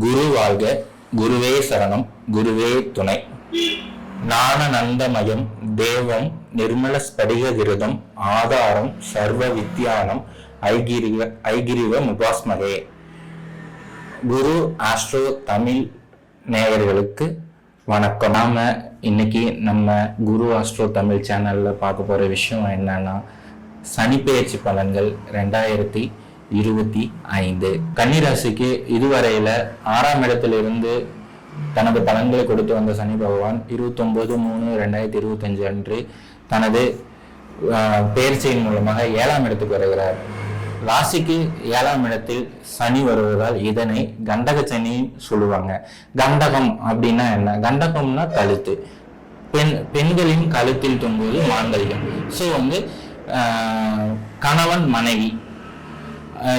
குரு வாழ்க குருவே சரணம் குருவே துணை. ஞானநந்தமயம் தேவம் நிர்மல ஸ்படிக விருதம் ஆதாரம் சர்வ வித்யானம் ஐகிரிவ ஐகிரிவ முபாஸ்மகே. குரு ஆஸ்ட்ரோ தமிழ் நேயர்களுக்கு வணக்கம். நாம இன்னைக்கு நம்ம குரு ஆஸ்ட்ரோ தமிழ் சேனல்ல பார்க்க போற விஷயம் என்னன்னா சனிப்பெயர்ச்சி பலன்கள் ரெண்டாயிரத்தி இருபத்தி ஐந்து. கன்னிராசிக்கு இதுவரையில ஆறாம் இடத்திலிருந்து தனது பலன்களை கொடுத்து வந்த சனி பகவான் இருபத்தொன்பது மூணு ரெண்டாயிரத்தி இருபத்தஞ்சு அன்று தனது பேர்ச்சியின் மூலமாக ஏழாம் இடத்துக்கு வருகிறார். ராசிக்கு ஏழாம் இடத்தில் சனி வருவதால் இதனை கண்டக சனின்னு சொல்லுவாங்க. கண்டகம் அப்படின்னா என்ன? கண்டகம்னா கழுத்து. பெண் பெண்களின் கழுத்தில் தொங்குவது மாங்கல்யம். ஸோ வந்து கணவன் மனைவி.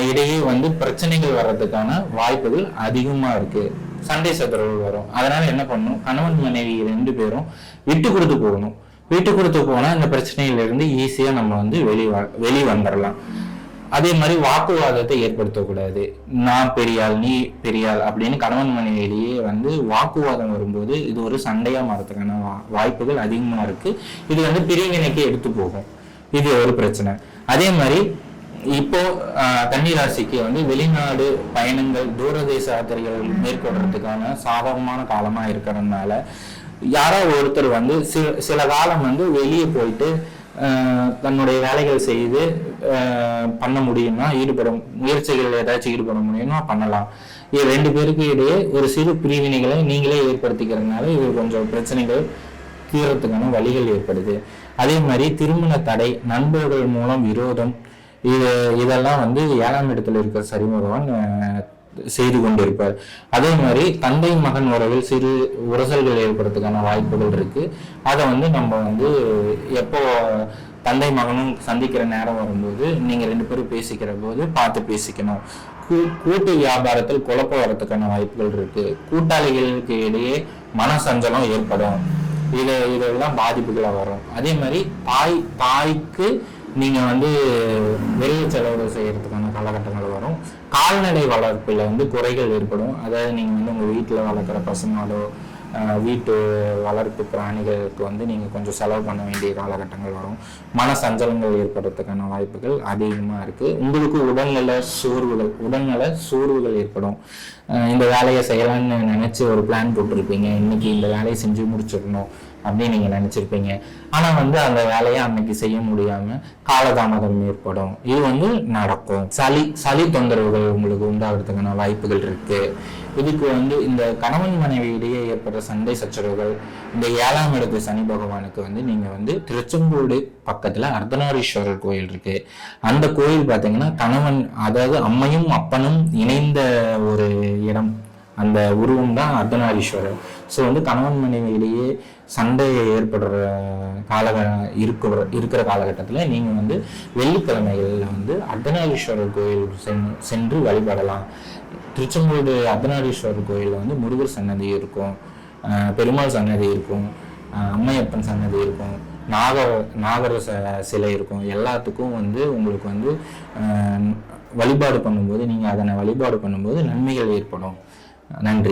இடையே வந்து பிரச்சனைகள் வர்றதுக்கான வாய்ப்புகள் அதிகமா இருக்கு. சண்டை சதுரவுகள் வரும். அதனால என்ன பண்ணணும்? கணவன் மனைவி ரெண்டு பேரும் விட்டு கொடுத்து போகணும். விட்டு கொடுத்து போனா இந்த பிரச்சனையில இருந்து ஈஸியா நம்ம வந்து வெளி வெளி வந்துடலாம் அதே மாதிரி வாக்குவாதத்தை ஏற்படுத்தக்கூடாது. நான் பெரியாள் நீ பெரியாள் அப்படின்னு கணவன் மனைவியிலேயே வந்து வாக்குவாதம் வரும்போது இது ஒரு சண்டையா மாறத்துக்கான வா- வாய்ப்புகள் அதிகமா இருக்கு. இது வந்து பிரிவினைக்கு எடுத்து போகும். இது ஒரு பிரச்சனை. அதே மாதிரி இப்போ ஆஹ், கன்னிராசிக்கு வந்து வெளிநாடு பயணங்கள் தூரதேச யாத்திரைகள் மேற்கொள்றதுக்கான சாதகமான காலமா இருக்கிறதுனால யாரோ ஒருத்தர் வந்து சில சில காலம் வந்து வெளியே போயிட்டு தன்னுடைய வேலைகள் செய்து பண்ண முடியும்னா ஈடுபட முயற்சிகள் ஏதாச்சும் ஈடுபட முடியும்னா பண்ணலாம். இது ரெண்டு பேருக்கு இடையே ஒரு சிறு பிரிவினைகளை நீங்களே ஏற்படுத்திக்கிறதுனால இது கொஞ்சம் பிரச்சனைகள் தீர்றதுக்கான வழிகள் ஏற்படுது. அதே மாதிரி திருமண தடை நண்பர்கள் மூலம் விரோதம் இது இதெல்லாம் வந்து ஏழாம் இடத்துல இருக்கிற சரி செய்து கொண்டிருப்பார். அதே மாதிரி தந்தை மகன் உறவில் சிறு உரசல்கள் ஏற்படுறதுக்கான வாய்ப்புகள் இருக்கு. அதை வந்து நம்ம வந்து எப்போ தந்தை மகனும் சந்திக்கிற நேரம் வரும்போது நீங்க ரெண்டு பேரும் பேசிக்கிற போது பார்த்து பேசிக்கணும். கூ- கூட்டு வியாபாரத்தில் குழப்பம் வரத்துக்கான வாய்ப்புகள் இருக்கு. கூட்டாளிகளுக்கு இடையே மனசஞ்சலம் ஏற்படும். இது இதெல்லாம் பாதிப்புகளாக வரும். அதே மாதிரி தாய் தாய்க்கு நீங்கள் வந்து வெளிய செலவு செய்கிறதுக்கான காலகட்டங்கள் வரும். கால்நடை வளர்ப்பில் வந்து குறைகள் ஏற்படும். அதாவது நீங்கள் வந்து உங்கள் வீட்டில் வளர்க்குற பசுமாலோ வீட்டு வளர்ப்பு பிராணிகளுக்கு வந்து நீங்கள் கொஞ்சம் செலவு பண்ண வேண்டிய காலகட்டங்கள் வரும். மன சஞ்சலங்கள் ஏற்படுறதுக்கான வாய்ப்புகள் அதிகமாக இருக்குது உங்களுக்கு உடல்நல சோர்வுகள் உடல்நல சோர்வுகள் ஏற்படும். இந்த வேலையை செய்யலாம்னு நினச்சி ஒரு பிளான் போட்டிருப்பீங்க. இன்னைக்கு இந்த வேலையை செஞ்சு முடிச்சிடணும். அப்படின்னு நீங்க நினைச்சிருப்பீங்க. ஆனா வந்து அந்த வேலையை அன்னைக்கு செய்ய முடியாம காலதாமதம் ஏற்படும். இது வந்து நடக்கும். சளி சளி தொந்தரவுகள் உங்களுக்கு உண்டாகிறதுக்கான வாய்ப்புகள் இருக்கு. இதுக்கு வந்து இந்த கணவன் மனைவி இடையே ஏற்படுற சண்டை சச்சரவுகள் இந்த ஏழாம் இடத்து சனி பகவானுக்கு வந்து நீங்க வந்து திருச்செங்கோடு பக்கத்துல அர்த்தநாரீஸ்வரர் கோயில் இருக்கு. அந்த கோயில் பாத்தீங்கன்னா கணவன் அதாவது அம்மையும் அப்பனும் இணைந்த ஒரு இடம். அந்த உருவம் தான் அர்த்தநாரீஸ்வரர். ஸோ வந்து கணவன் மனைவியிலேயே சண்டை ஏற்படுற காலக இருக்கிற இருக்கிற காலகட்டத்தில் நீங்கள் வந்து வெள்ளிக்கிழமைகளில் வந்து அர்த்தநாரீஸ்வரர் கோயில் சென்- சென்று வழிபடலாம். திருச்செங்கோடு அர்த்தநாரீஸ்வரர் கோயிலில் வந்து முருகர் சன்னதி இருக்கும். பெருமாள் சன்னதி இருக்கும். அம்மையப்பன் சன்னதி இருக்கும். நாகர் நாகர ச- சிலை இருக்கும். எல்லாத்துக்கும் வந்து உங்களுக்கு வந்து வழிபாடு பண்ணும்போது நீங்கள் அதனை வழிபாடு பண்ணும்போது நன்மைகள் ஏற்படும். நன்றி